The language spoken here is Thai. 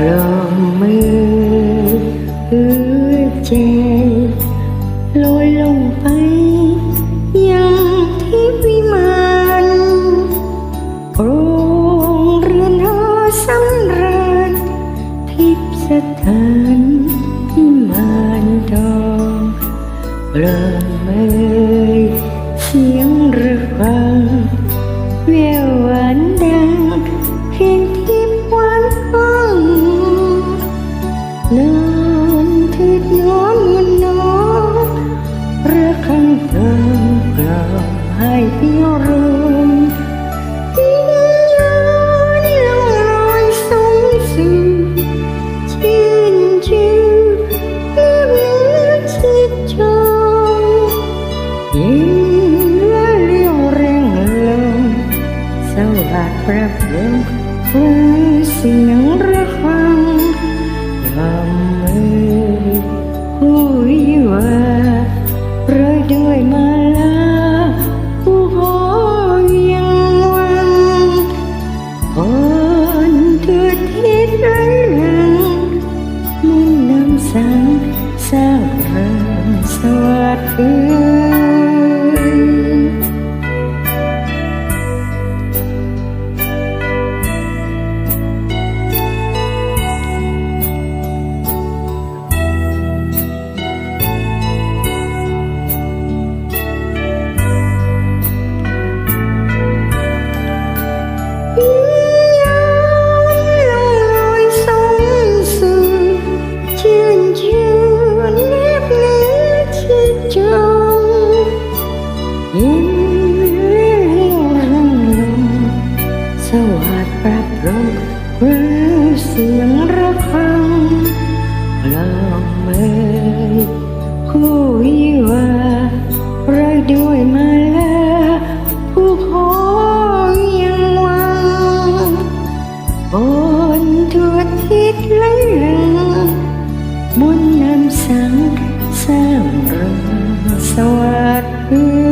พร้อมมือหัวใจลอยลงไป ยังที่วิมานโรงเรือนหอสำราญทิพยสถานที่มานทองเริ่มเอ่ยเสียงาดประพรมฟังเสียงร สวัสดิ์ประโปรดหรือเสียงระฆังกลองเมยผู้ยิวาไระด้วยมาแล้วผู้ของยังวางบนทั่วทิศและลังบนน้ำสังสร้างรังสวัสดี